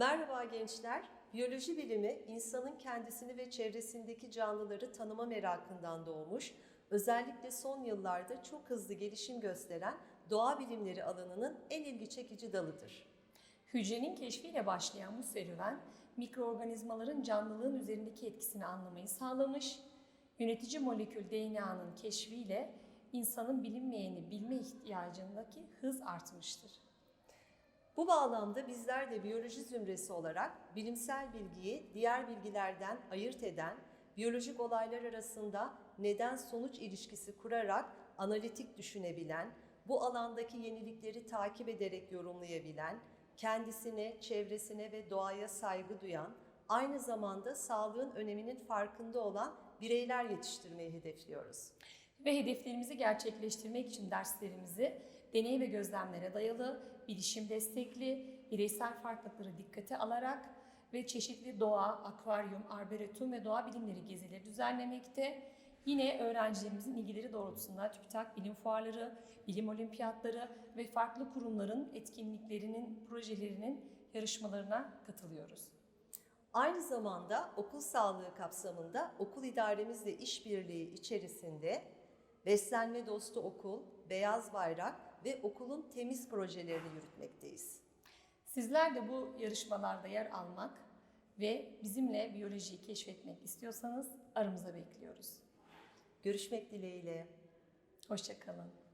Merhaba gençler. Biyoloji bilimi insanın kendisini ve çevresindeki canlıları tanıma merakından doğmuş, özellikle son yıllarda çok hızlı gelişim gösteren doğa bilimleri alanının en ilgi çekici dalıdır. Hücrenin keşfiyle başlayan bu serüven, mikroorganizmaların canlılığın üzerindeki etkisini anlamayı sağlamış, yönetici molekül DNA'nın keşfiyle insanın bilinmeyeni bilme ihtiyacındaki hız artmıştır. Bu bağlamda bizler de biyoloji zümresi olarak bilimsel bilgiyi diğer bilgilerden ayırt eden, biyolojik olaylar arasında neden-sonuç ilişkisi kurarak analitik düşünebilen, bu alandaki yenilikleri takip ederek yorumlayabilen, kendisine, çevresine ve doğaya saygı duyan, aynı zamanda sağlığın öneminin farkında olan bireyler yetiştirmeyi hedefliyoruz. Ve hedeflerimizi gerçekleştirmek için derslerimizi deney ve gözlemlere dayalı, bilişim destekli, bireysel farklılıkları dikkate alarak ve çeşitli doğa, akvaryum, arboretum ve doğa bilimleri gezileri düzenlemekte. Yine öğrencilerimizin ilgileri doğrultusunda TÜBİTAK bilim fuarları, bilim olimpiyatları ve farklı kurumların etkinliklerinin, projelerinin yarışmalarına katılıyoruz. Aynı zamanda okul sağlığı kapsamında okul idaremizle işbirliği içerisinde beslenme dostu okul, beyaz bayrak ve okulun temiz projelerini yürütmekteyiz. Sizler de bu yarışmalarda yer almak ve bizimle biyolojiyi keşfetmek istiyorsanız aramıza bekliyoruz. Görüşmek dileğiyle. Hoşçakalın.